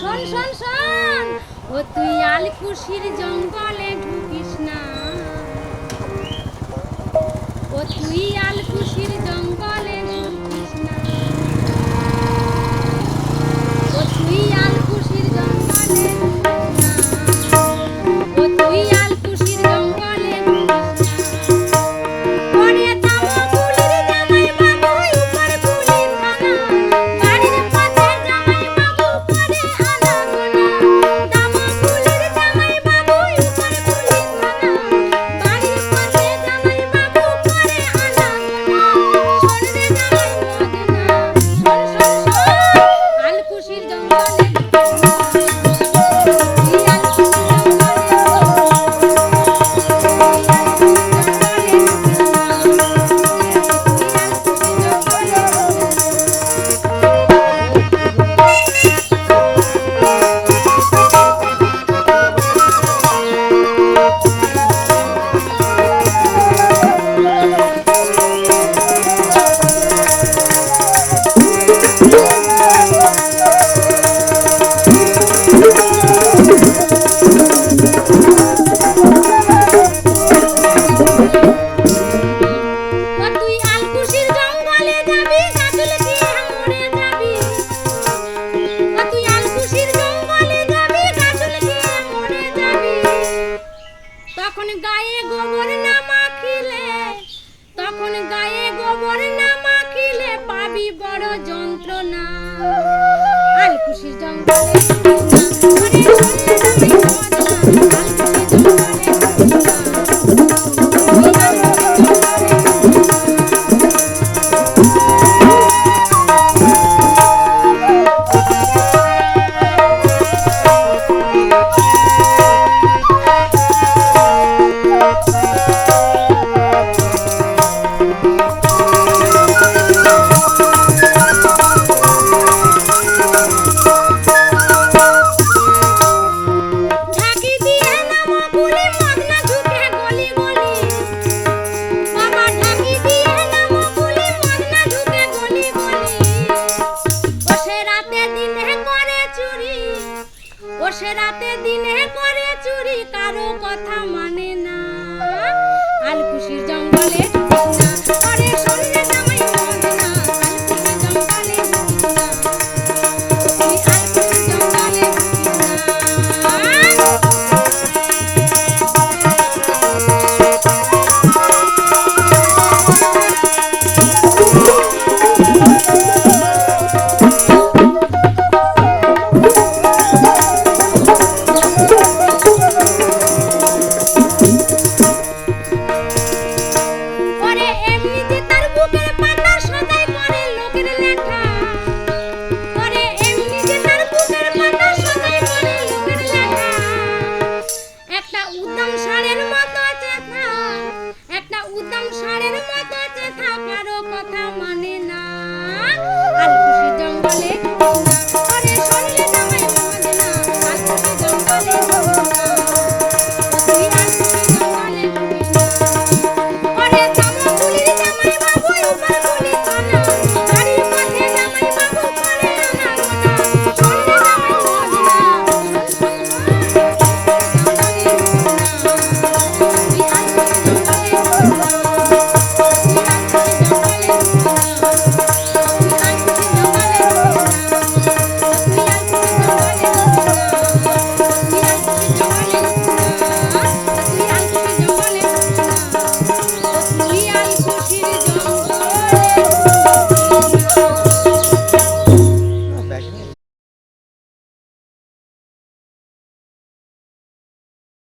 শোন শোন শোন। ও তুই আলকুশির জঙ্গলে ঢুকিস না। ও তুই আলকুশির জঙ্গলে ঢুকিস না। ও তুই আলকুশির জঙ্গলে Thank you. she's done. it. রাতে দিনে করে চুরি কারও কথা মানে না। আলকুশির জঙ্গলে